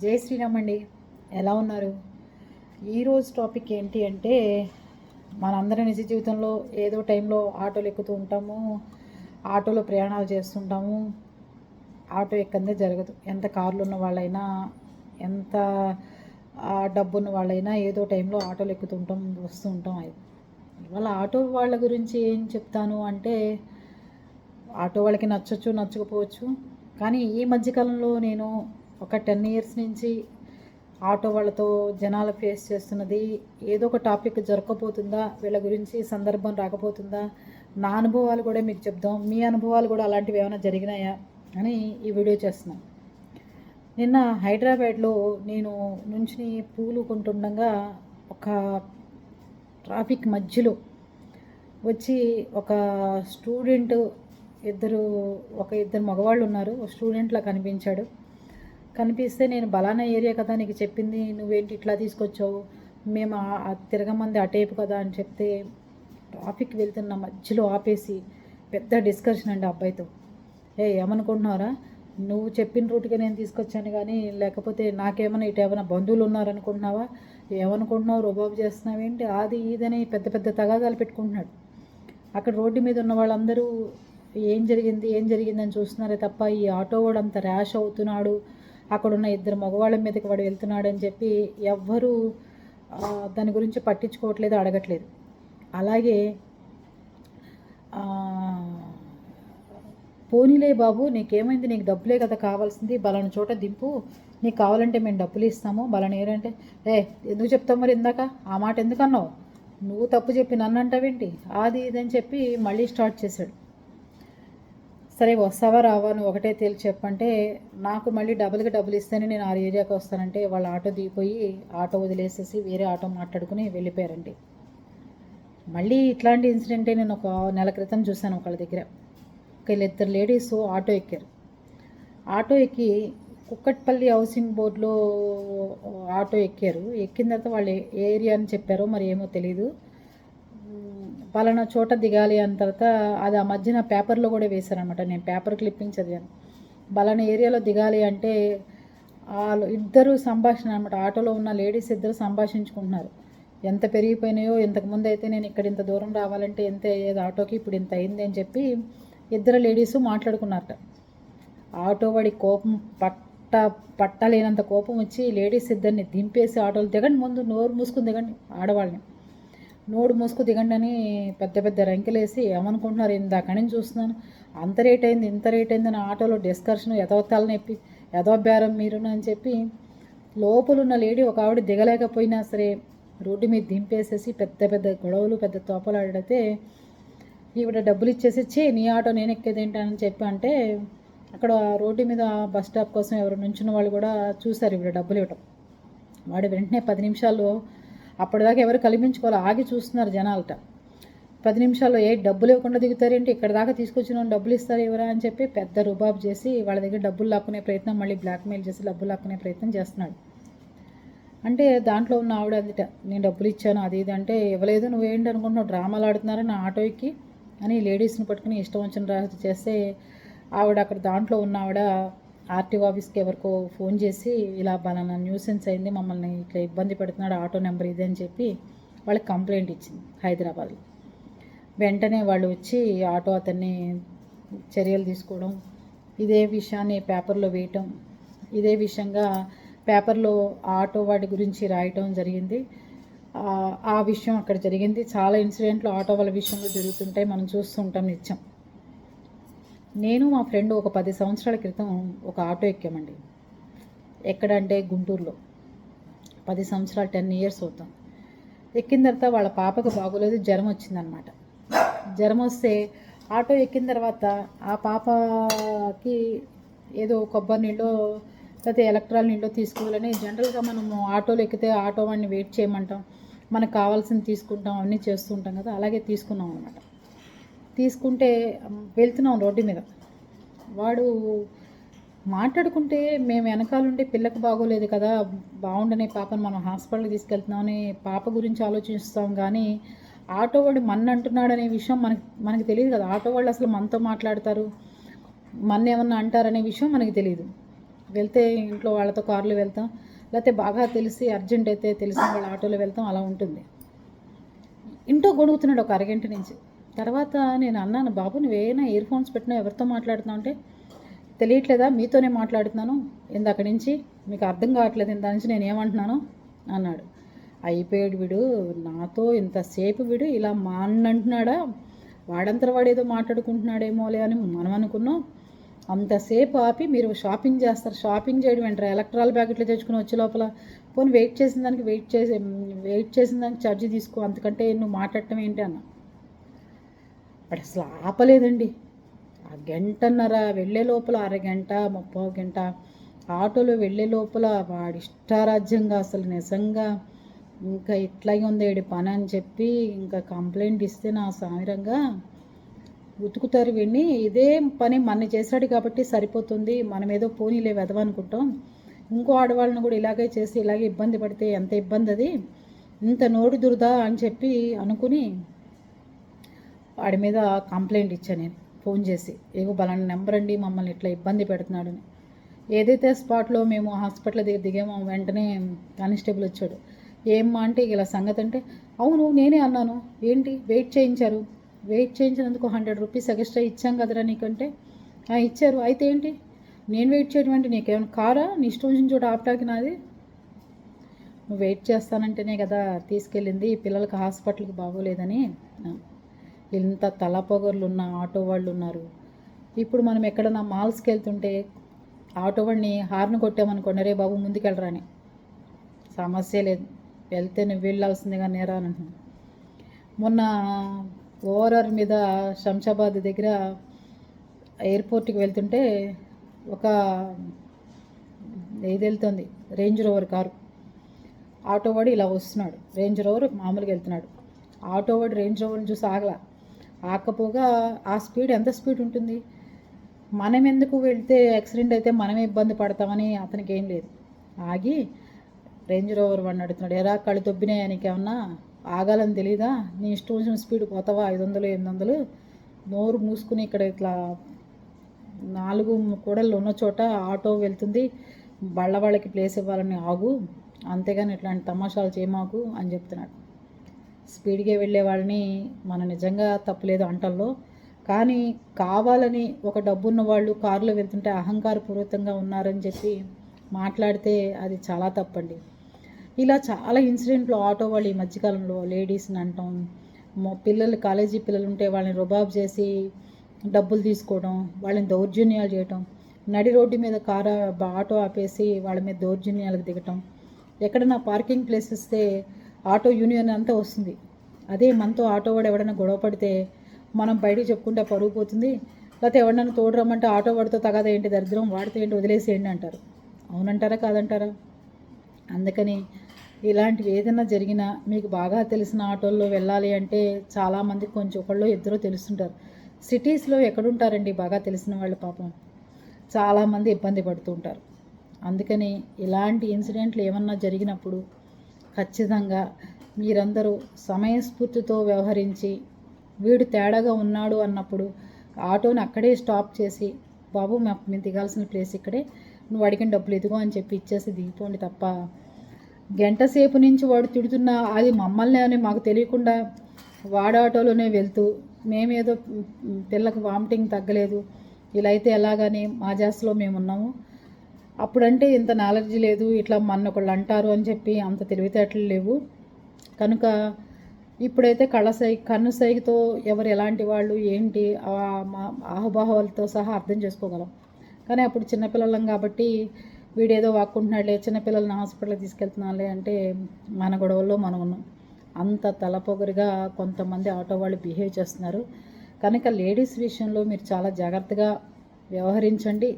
జై శ్రీరామ్ అండి. ఎలా ఉన్నారు? ఈరోజు టాపిక్ ఏంటి అంటే మనందరం నిజ జీవితంలో ఏదో టైంలో ఆటోలు ఎక్కుతూ ఉంటాము ఆటోలో ప్రయాణాలు చేస్తుంటాము. ఆటో ఎక్కందే జరగదు. ఎంత కార్లు ఉన్న వాళ్ళైనా ఎంత డబ్బు ఉన్న వాళ్ళైనా ఏదో టైంలో ఆటోలు ఎక్కుతుంటాం వస్తూ ఉంటాం అది ఇవాళ ఆటో వాళ్ళ గురించి ఏం చెప్తాను అంటే ఆటో వాళ్ళకి నచ్చచ్చు నచ్చకపోవచ్చు. కానీ ఈ మధ్యకాలంలో నేను ఒక టెన్ ఇయర్స్ నుంచి ఆటో వాళ్ళతో జనాలు ఫేస్ చేస్తున్నది. ఏదో ఒక టాపిక్ జరగకపోతుందా? వీళ్ళ గురించి సందర్భం రాకపోతుందా? నా అనుభవాలు కూడా మీకు చెప్దాం. మీ అనుభవాలు కూడా అలాంటివి ఏమైనా జరిగినాయా? అని ఈ వీడియో చేస్తున్నాం. నిన్న హైదరాబాద్లో నేను నుంచి పూలు కొంటుండగా ఒక ట్రాఫిక్ మధ్యలో వచ్చి ఒక స్టూడెంట్ ఇద్దరు ఒక ఇద్దరు మగవాళ్ళు ఉన్నారు. ఒక స్టూడెంట్లా కనిపించాడు. కనిపిస్తే నేను బలానా ఏరియా కదా నీకు చెప్పింది నువ్వేంటి ఇట్లా తీసుకొచ్చావు? మేము తిరగమంది అటేపు కదా అని చెప్తే ట్రాఫిక్ వెళ్తున్న మధ్యలో ఆపేసి పెద్ద డిస్కషన్ అండి అబ్బాయితో. ఏ ఏమనుకుంటున్నారా నువ్వు చెప్పిన రూట్గా నేను తీసుకొచ్చాను కానీ లేకపోతే నాకేమైనా ఇటు ఏమైనా బంధువులు ఉన్నారనుకుంటున్నావా? ఏమనుకుంటున్నావు? రుబాబు చేస్తున్నావేంటి? అది ఇదని పెద్ద పెద్ద తగాదాలు పెట్టుకుంటున్నాడు. అక్కడ రోడ్డు మీద ఉన్న వాళ్ళందరూ ఏం జరిగింది ఏం జరిగిందని చూస్తున్నారే తప్ప ఈ ఆటో వాడు అంత ర్యాష్ అవుతున్నాడు. అక్కడున్న ఇద్దరు మగవాళ్ళ మీదకి వాడు వెళ్తున్నాడు అని చెప్పి ఎవ్వరూ దాని గురించి పట్టించుకోవట్లేదు అడగట్లేదు. అలాగే పోనీలే బాబు నీకేమైంది? నీకు డబ్బులే కదా కావాల్సింది. బలాని చోట దింపు. నీకు కావాలంటే మేము డబ్బులు ఇస్తాము. బలాని ఏరంటే ఏ ఎందుకు చెప్తావు మరి ఇందాక? ఆ మాట ఎందుకన్నావు? నువ్వు తప్పు చెప్పి నన్ను అంటావేంటి అది ఇదని చెప్పి మళ్ళీ స్టార్ట్ చేశాడు. సరే వస్తావా రావా నువ్వు ఒకటే తేలి చెప్పంటే నాకు మళ్ళీ డబుల్కి డబ్బులు ఇస్తేనే నేను ఆ ఏరియాకి వస్తానంటే వాళ్ళ ఆటో దిగిపోయి ఆటో వదిలేసేసి వేరే ఆటో మాట్లాడుకుని వెళ్ళిపోయారండి. మళ్ళీ ఇట్లాంటి ఇన్సిడెంటే నేను ఒక నెల క్రితం చూశాను ఒకళ్ళ దగ్గర. ఒక ఇద్దరు లేడీస్ ఆటో ఎక్కారు. ఆటో ఎక్కి కుక్కట్పల్లి హౌసింగ్ బోర్డులో ఆటో ఎక్కారు. ఎక్కిన తర్వాత వాళ్ళు ఏ ఏరియా అని చెప్పారో మరి ఏమో తెలియదు పలానా చోట దిగాలి అన్న తర్వాత అది ఆ మధ్యన పేపర్లో కూడా వేశారనమాట నేను పేపర్ క్లిప్పింగ్ చదివాను. పలానా ఏరియాలో దిగాలి అంటే వాళ్ళు ఇద్దరు సంభాషణ అనమాట ఆటోలో ఉన్న లేడీస్ ఇద్దరు సంభాషించుకుంటున్నారు. ఎంత పెరిగిపోయినాయో ఇంతకుముందు అయితే నేను ఇక్కడ ఇంత దూరం రావాలంటే ఎంత అయ్యేది ఆటోకి ఇప్పుడు ఇంత అయింది అని చెప్పి ఇద్దరు లేడీస్ మాట్లాడుకున్నారట. ఆటో వాడి కోపం పట్ట పట్టలేనంత కోపం వచ్చి లేడీస్ ఇద్దరిని దింపేసి ఆటోలు దిగండి ముందు నోరు మూసుకుని దిగండి ఆడవాళ్ళని. నోడు మూసుకు దిగండి అని పెద్ద పెద్ద రంకెలేసి ఏమనుకుంటున్నారు? ఇందాక నుంచి చూస్తున్నాను. అంత రేట్ అయింది ఇంత రేట్ అయింది అని ఆటోలో డిస్కషన్ ఎదవతాలు నొప్పి ఎదవబేరం మీరు అని చెప్పి లోపల ఉన్న లేడీ ఒక ఆవిడ దిగలేకపోయినా సరే రోడ్డు మీద దింపేసేసి పెద్ద పెద్ద గొడవలు పెద్ద తోపలు ఆడితే ఈవిడ డబ్బులు ఇచ్చేసి చే నీ ఆటో నేను ఎక్కేదేంటని చెప్పి అంటే అక్కడ రోడ్డు మీద బస్ స్టాప్ కోసం ఎవరు నుంచిన వాళ్ళు కూడా చూశారు ఈవిడ డబ్బులు ఇవ్వటం. వాడు వెంటనే పది నిమిషాల్లో అప్పటిదాకా ఎవరు కల్పించుకోవాలి ఆగి చూస్తున్నారు జనాలట. పది నిమిషాల్లో ఏ డబ్బులు ఇవ్వకుండా దిగుతారేంటి? ఇక్కడ దాకా తీసుకొచ్చిన డబ్బులు ఇస్తారు ఎవరా అని చెప్పి పెద్ద రుబాబ్ చేసి వాళ్ళ దగ్గర డబ్బులు లాక్కునే ప్రయత్నం మళ్ళీ బ్లాక్మెయిల్ చేసి డబ్బులు లాక్కునే ప్రయత్నం చేస్తున్నాడు. అంటే దాంట్లో ఉన్న ఆవిడ అందుట నేను డబ్బులు ఇచ్చాను అది ఇది అంటే ఇవ్వలేదు నువ్వేంటి అనుకుంటున్నావు? డ్రామాలు ఆడుతున్నారు నా ఆటో ఎక్కి అని లేడీస్ని పట్టుకుని ఇష్టం వచ్చిన రాజు చేస్తే ఆవిడ అక్కడ దాంట్లో ఉన్న ఆవిడ ఆర్టీఓ ఆఫీస్కి ఎవరికో ఫోన్ చేసి ఇలా బలానా న్యూసెన్స్ అయింది మమ్మల్ని ఇట్లా ఇబ్బంది పెడుతున్నాడు ఆటో నెంబర్ ఇది అని చెప్పి వాళ్ళకి కంప్లైంట్ ఇచ్చింది హైదరాబాద్లో. వెంటనే వాళ్ళు వచ్చి ఆటో అతన్ని చర్యలు తీసుకోవడం ఇదే విషయాన్ని పేపర్లో వేయటం ఇదే విషయంగా పేపర్లో ఆటో వాటి గురించి రాయటం జరిగింది. ఆ విషయం అక్కడ జరిగింది. చాలా ఇన్సిడెంట్లు ఆటో వాళ్ళ విషయంలో జరుగుతుంటాయి మనం చూస్తుంటాం నిత్యం. నేను మా ఫ్రెండ్ ఒక పది సంవత్సరాల క్రితం ఒక ఆటో ఎక్కామండి. ఎక్కడంటే గుంటూరులో. పది సంవత్సరాలు టెన్ ఇయర్స్ అవుతాం. ఎక్కిన తర్వాత వాళ్ళ పాపకు బాగోలేదు జ్వరం వచ్చిందనమాట. జ్వరం వస్తే ఆటో ఎక్కిన తర్వాత ఆ పాపకి ఏదో కొబ్బరి నీళ్ళు లేకపోతే ఎలక్ట్రాల్ నీళ్ళు తీసుకోవాలని జనరల్గా మనము ఆటోలో ఎక్కితే ఆటో వాడిని వెయిట్ చేయమంటాం. మనకు కావాల్సింది తీసుకుంటాం అన్నీ చేస్తుంటాం కదా అలాగే తీసుకున్నాం అనమాట. తీసుకుంటే వెళ్తున్నాం రోడ్డు మీద. వాడు మాట్లాడుకుంటే మేము వెనకాలంటే పిల్లకి బాగోలేదు కదా బాగుండనే పాపను మనం హాస్పిటల్కి తీసుకెళ్తున్నామని పాప గురించి ఆలోచిస్తాం కానీ ఆటో వాడు మన అంటున్నాడనే విషయం మనకి మనకి తెలియదు కదా. ఆటో వాళ్ళు అసలు మనతో మాట్లాడతారు? మన ఏమన్నా అంటారనే విషయం మనకి తెలియదు. వెళ్తే ఇంట్లో వాళ్ళతో కారులో వెళ్తాం. లేకపోతే బాగా తెలిసి అర్జెంట్ అయితే తెలిసిన వాళ్ళ ఆటోలో వెళ్తాం. అలా ఉంటుంది. ఇంట్లో గొడుగుతున్నాడు ఒక అరగంట నుంచి. తర్వాత నేను అన్నాను బాబు నువ్వేనా ఇయర్ ఫోన్స్ పెట్టినా ఎవరితో మాట్లాడుతున్నావు అంటే తెలియట్లేదా? మీతోనే మాట్లాడుతున్నాను. ఇందాక నుంచి మీకు అర్థం కావట్లేదు. ఇందా నుంచి నేను ఏమంటున్నాను అన్నాడు. అయిపోయాడు వీడు. నాతో ఇంతసేపు వీడు ఇలా మా అన్న అంటున్నాడా వాడంతర వాడు ఏదో మాట్లాడుకుంటున్నాడేమోలే అని మనం అనుకున్నాం. అంతసేపు ఆపి మీరు షాపింగ్ చేస్తారు. షాపింగ్ చేయడం వెంటరా ఎలక్ట్రాల్ ప్యాకెట్లు తెచ్చుకుని వచ్చే లోపల. పోనీ వెయిట్ చేసిన దానికి వెయిట్ చేసి వెయిట్ చేసిన దానికి ఛార్జీ తీసుకో. అంతకంటే నువ్వు మాట్లాడటం ఏంటి అన్న. వాడు అసలు ఆపలేదండి ఆ గంటన్నర వెళ్ళే లోపల అరగంట ముప్పో గంట ఆటోలో వెళ్ళే లోపల వాడి ఇష్టారాజ్యంగా అసలు నిజంగా ఇంకా ఇట్లాగే ఉంది ఈడి పని అని చెప్పి ఇంకా కంప్లైంట్ ఇస్తే నా సామిరంగా ఉతుకుతారు విని ఇదే పని మన చేశాడు కాబట్టి సరిపోతుంది. మనం ఏదో పోనీలే వెదవనుకుంటాం ఇంకో ఆడవాళ్ళని కూడా ఇలాగే చేసి ఇలాగే ఇబ్బంది పడితే ఎంత ఇబ్బంది అది? ఇంత నోడు దురదా అని చెప్పి అనుకుని వాడి మీద కంప్లైంట్ ఇచ్చాను నేను. ఫోన్ చేసి ఏవో బలానా నెంబర్ అండి మమ్మల్ని ఇట్లా ఇబ్బంది పెడుతున్నాడని. ఏదైతే స్పాట్లో మేము హాస్పిటల్ దగ్గర దిగామో వెంటనే కానిస్టేబుల్ వచ్చాడు. ఏమ్మా అంటే ఇలా సంగతి అంటే అవును నేనే అన్నాను. ఏంటి? వెయిట్ చేయించారు. వెయిట్ చేయించినందుకు హండ్రెడ్ రూపీస్ ఎక్స్ట్రా ఇచ్చాం కదరా నీకంటే. "ఆ, ఇచ్చారు. అయితే ఏంటి? నేను వెయిట్ చేయడం అంటే నీకేమైనా కారా? నీ ఇష్టం వచ్చిన చోట ఆపటానికి నాది. నువ్వు వెయిట్ చేస్తానంటేనే కదా తీసుకెళ్ళింది పిల్లలకి హాస్పిటల్కి బాగోలేదని. ఇంత తలపొగర్లు ఉన్న ఆటో వాళ్ళు ఉన్నారు ఇప్పుడు మనం ఎక్కడన్నా మాల్స్కి వెళ్తుంటే ఆటో వాడిని హార్న్ కొట్టామనుకోండి రే బాబు ముందుకెళ్ళరా అని సమస్య లేదు. వెళ్తే నువ్వు వెళ్ళాల్సిందే కానీ నేరా అని మొన్న ఓఆర్ఆర్ మీద శంషాబాద్ దగ్గర ఎయిర్పోర్ట్కి వెళ్తుంటే ఒక ఇది వెళ్తుంది రేంజ్ రోవర్ కారు. ఆటో వాడు ఇలా వస్తున్నాడు రేంజ్ రోవర్ మామూలుగా వెళ్తున్నాడు. ఆటోవాడు రేంజ్ రోవర్ని చూసి ఆగలా. ఆకపోగా ఆ స్పీడ్ ఎంత స్పీడ్ ఉంటుంది? మనం ఎందుకు వెళ్తే యాక్సిడెంట్ అయితే మనమే ఇబ్బంది పడతామని అతనికి ఏం లేదు. ఆగి రేంజ్ రోవర్ వాడిని అడుగుతున్నాడు ఎరా కళ్ళు తొబ్బినాయనికేమన్నా ఆగాలని తెలీదా? నీ ఇష్టం వచ్చిన స్పీడ్ పోతావా? ఐదు వందలు ఎనిమిది వందలు నోరు మూసుకుని ఇక్కడ ఇట్లా నాలుగు కూడళ్ళు ఉన్న చోట ఆటో వెళ్తుంది. బళ్ళ వాళ్ళకి ప్లేస్ ఇవ్వాలని ఆగు. అంతేగాని ఇట్లాంటి తమాషాలు చేయమాకు అని చెప్తున్నాడు. స్పీడ్గా వెళ్ళే వాళ్ళని మనం నిజంగా తప్పులేదు అంటల్లో. కానీ కావాలని ఒక డబ్బున్న వాళ్ళు కారులో వెళ్తుంటే అహంకారపూర్వకంగా ఉన్నారని చెప్పి మాట్లాడితే అది చాలా తప్పండి. ఇలా చాలా ఇన్సిడెంట్లు ఆటో వాళ్ళు ఈ మధ్యకాలంలో లేడీస్ని అంటాం పిల్లలు కాలేజీ పిల్లలు ఉంటే వాళ్ళని రుబాబ్ చేసి డబ్బులు తీసుకోవడం వాళ్ళని దౌర్జన్యాలు చేయటం నడి రోడ్డు మీద కారు ఆటో ఆపేసి వాళ్ళ మీద దౌర్జన్యాలకు దిగటం ఎక్కడన్నా పార్కింగ్ ప్లేస్ ఇస్తే ఆటో యూనియన్ అంతా వస్తుంది. అదే మనతో ఆటో వాడు ఎవడైనా గొడవ పడితే మనం బయటికి చెప్పుకుంటే పరుగు పోతుంది. లేకపోతే ఎవడన్నా తోడు రమ్మంటే ఆటో వాడితో తగదా ఏంటి దరిద్రం వాడితే ఏంటి వదిలేసేయండి అంటారు. అవునంటారా కాదంటారా? అందుకని ఇలాంటివి ఏదైనా జరిగినా మీకు బాగా తెలిసిన ఆటోల్లో వెళ్ళాలి అంటే చాలామంది కొంచెం ఒకళ్ళు ఇద్దరు తెలుస్తుంటారు. సిటీస్లో ఎక్కడుంటారండి బాగా తెలిసిన వాళ్ళు పాపం? చాలామంది ఇబ్బంది పడుతూ ఉంటారు. అందుకని ఇలాంటి ఇన్సిడెంట్లు ఏమన్నా జరిగినప్పుడు ఖచ్చితంగా మీరందరూ సమయస్ఫూర్తితో వ్యవహరించి వీడు తేడాగా ఉన్నాడు అన్నప్పుడు ఆటోని అక్కడే స్టాప్ చేసి బాబు మాకు మేము దిగాల్సిన ప్లేస్ ఇక్కడే నువ్వు అడిగిన డబ్బులు ఎదుగో అని చెప్పి ఇచ్చేసి దిగిపోండి తప్ప గంట సేపు నుంచి వాడు తిడుతున్నా అది మమ్మల్ని అని మాకు తెలియకుండా వాడ ఆటోలోనే వెళ్తూ మేమేదో పిల్లకు వామిటింగ్ తగ్గలేదు ఇలా అయితే ఎలాగని మా జాస్లో మేము ఉన్నాము అప్పుడంటే ఇంత నాలెడ్జ్ లేదు ఇట్లా మన ఒకళ్ళు అంటారు అని చెప్పి అంత తెలివితేటలు లేవు. కనుక ఇప్పుడైతే కళ్ళ సై కన్ను సైగతో ఎవరు ఎలాంటి వాళ్ళు ఏంటి ఆ ఆహుబాహువులతో సహా అర్థం చేసుకోగలం. కానీ అప్పుడు చిన్నపిల్లలం కాబట్టి వీడేదో వాక్కుంటున్నాడులే చిన్నపిల్లల్ని హాస్పిటల్కి తీసుకెళ్తున్నాలే అంటే మన గొడవల్లో మనం ఉన్నాం. అంత తలపొగరిగా కొంతమంది ఆటో వాళ్ళు బిహేవ్ చేస్తున్నారు. కనుక లేడీస్ విషయంలో మీరు చాలా జాగ్రత్తగా వ్యవహరించండి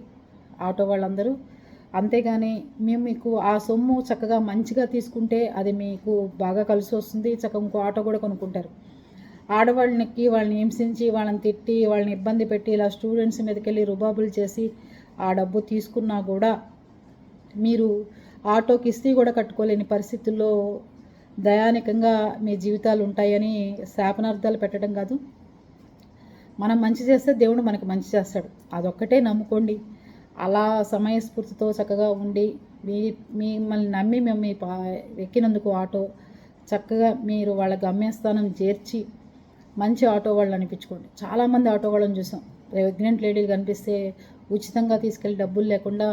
ఆటో వాళ్ళందరూ. అంతేగాని మేము మీకు ఆ సొమ్ము చక్కగా మంచిగా తీసుకుంటే అది మీకు బాగా కలిసి వస్తుంది. చక్కగా ఇంకో ఆటో కూడా కొనుక్కుంటారు. ఆడవాళ్ళకి వాళ్ళని హింసించి వాళ్ళని తిట్టి వాళ్ళని ఇబ్బంది పెట్టి ఇలా స్టూడెంట్స్ మీదకి వెళ్ళి రుబాబులు చేసి ఆ డబ్బు తీసుకున్నా కూడా మీరు ఆటో కిస్తీ కూడా కట్టుకోలేని పరిస్థితుల్లో దయానికంగా మీ జీవితాలు ఉంటాయని శాపనార్థాలు పెట్టడం కాదు. మనం మంచి చేస్తే దేవుడు మనకు మంచి చేస్తాడు. అదొక్కటే నమ్ముకోండి. అలా సమయస్ఫూర్తితో చక్కగా ఉండి మీ మిమ్మల్ని నమ్మి మేము మీ పా ఎక్కినందుకు ఆటో చక్కగా మీరు వాళ్ళ గమ్యస్థానం చేర్చి మంచి ఆటో వాళ్ళు అనిపించుకోండి. చాలామంది ఆటో వాళ్ళని చూసాం. ప్రెగ్నెంట్ లేడీలు కనిపిస్తే ఉచితంగా తీసుకెళ్ళి డబ్బులు లేకుండా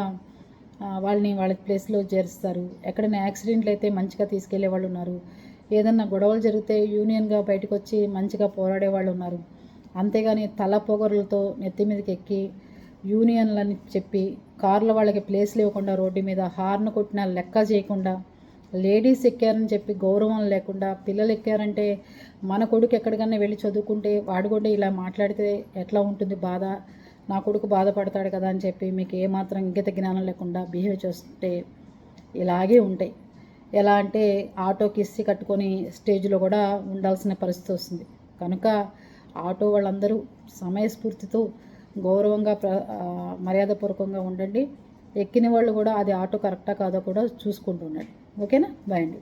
వాళ్ళని వాళ్ళ ప్లేస్లో చేరుస్తారు. ఎక్కడైనా యాక్సిడెంట్లు అయితే మంచిగా తీసుకెళ్ళే వాళ్ళు ఉన్నారు. ఏదన్నా గొడవలు జరిగితే యూనియన్గా బయటకు వచ్చి మంచిగా పోరాడే వాళ్ళు ఉన్నారు. అంతేగాని తల పొగరులతో నెత్తి మీదకి ఎక్కి యూనియన్లని చెప్పి కార్ల వాళ్ళకి ప్లేస్లు ఇవ్వకుండా రోడ్డు మీద హార్న్ కొట్టిన లెక్క చేయకుండా లేడీస్ ఎక్కారని చెప్పి గౌరవం లేకుండా పిల్లలు ఎక్కారంటే మన కొడుకు ఎక్కడికన్నా వెళ్ళి చదువుకుంటే వాడు కూడా ఇలా మాట్లాడితే ఎట్లా ఉంటుంది బాధ? నా కొడుకు బాధపడతాడు కదా అని చెప్పి మీకు ఏమాత్రం ఇంగిత జ్ఞానం లేకుండా బిహేవ్ చేస్తుంటే ఇలాగే ఉంటాయి. ఎలా అంటే ఆటోకి ఇస్సి కట్టుకొని స్టేజ్లో కూడా ఉండాల్సిన పరిస్థితి వస్తుంది. కనుక ఆటో వాళ్ళందరూ సమయస్ఫూర్తితో గౌరవంగా ప్ర మర్యాదపూర్వకంగా ఉండండి. ఎక్కిన వాళ్ళు కూడా అది ఆటో కరెక్టా కాదో కూడా చూసుకుంటూ ఉండండి. ఓకేనా? బాయ్ అండి.